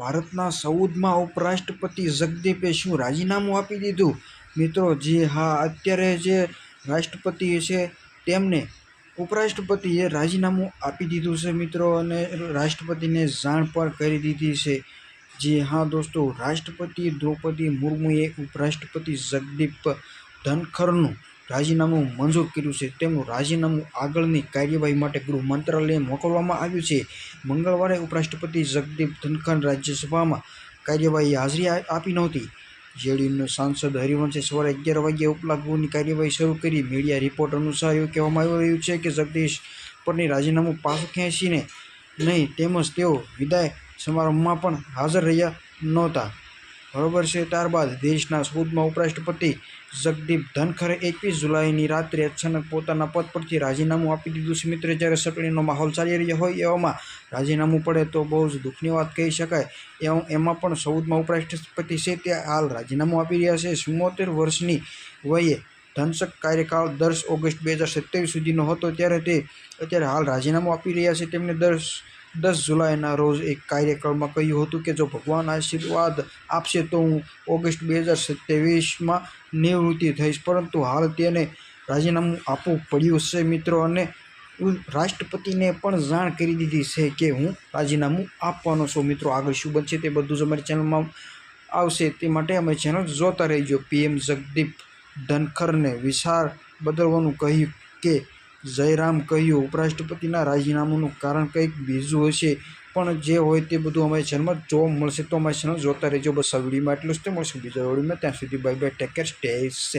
ભારતના સૌદમાં ઉપરાષ્ટ્રપતિ જગદીપે શું રાજીનામું આપી દીધું? મિત્રો, જે હા, અત્યારે જે રાષ્ટ્રપતિ છે, તેમને ઉપરાષ્ટ્રપતિએ રાજીનામું આપી દીધું છે, મિત્રો, અને રાષ્ટ્રપતિને જાણ પણ કરી દીધી છે. જે હા, દોસ્તો, રાષ્ટ્રપતિ દ્રૌપદી મુર્મુએ ઉપરાષ્ટ્રપતિ જગદીપ ધનખરનું રાજીનામું મંજૂર કર્યું છે. તેમનું રાજીનામું આગળની કાર્યવાહી માટે ગૃહ મંત્રાલયે મોકલવામાં આવ્યું છે. મંગળવારે ઉપરાષ્ટ્રપતિ જગદીપ ધનખંડ રાજ્યસભામાં કાર્યવાહી હાજરી આપી નહોતી. જેડીયુના સાંસદ હરિવંશે સવારે અગિયાર વાગ્યે ઉપલા ગૃહની કાર્યવાહી શરૂ કરી મીડિયા રિપોર્ટ અનુસાર એવું કહેવામાં આવી રહ્યું છે કે જગદીશ પરની રાજીનામું પાછું ખેંચીને નહીં, તેમજ તેઓ વિદાય સમારંભમાં પણ હાજર રહ્યા નહોતા. બરોબર છે, ત્યારબાદ દેશના ચૌદમાં ઉપરાષ્ટ્રપતિ જગદીપ ધનખરે એકવીસ જુલાઈની રાત્રે અચાનક પોતાના પદ પરથી રાજીનામું આપી દીધું છે. મિત્રે, જ્યારે ચૂંટણીનો માહોલ ચાલી રહ્યો હોય એવામાં રાજીનામું પડે તો બહુ જ દુઃખની વાત કહી શકાય. એવું એમાં પણ ચૌદમાં ઉપરાષ્ટ્રપતિ છે તે હાલ રાજીનામું આપી રહ્યા છે. ચુમ્મોતેર વર્ષની વયે ધનશક કાર્યકાળ દસ ઓગસ્ટ બે હજાર સત્યાવીસ સુધીનો હતો, ત્યારે તે અત્યારે હાલ રાજીનામું આપી રહ્યા છે. તેમને દસ દસ જુલાઈના રોજ એક કાર્યક્રમમાં કહ્યું હતું કે જો ભગવાન આશીર્વાદ આપશે તો હું ઓગસ્ટ બે હજાર સત્યાવીસમાં નિવૃત્તિ થઈશ. પરંતુ હાલ તેને રાજીનામું આપવું પડ્યું છે મિત્રો અને રાષ્ટ્રપતિને પણ જાણ કરી દીધી છે કે હું રાજીનામું આપવાનો છું. મિત્રો, આગળ શું બનશે તે બધું જ અમારી ચેનલમાં આવશે. તે માટે અમે ચેનલ જોતા રહીજો. પીએમ જગદીપ ધનખરને વિચાર બદલવાનું કહ્યું કે જયરામ કહ્યું, ઉપરાષ્ટ્રપતિના રાજીનામાનું કારણ કંઈક બીજું હશે, પણ જે હોય તે બધું અમારી ચેનલમાં જો મળશે તો અમારી ચેનલ જોતા રહેજો. બસ આ વિડીયોમાં એટલું જ. તે મળશે બીજા વિડીયોમાં. ત્યાં સુધી bye bye take care stay safe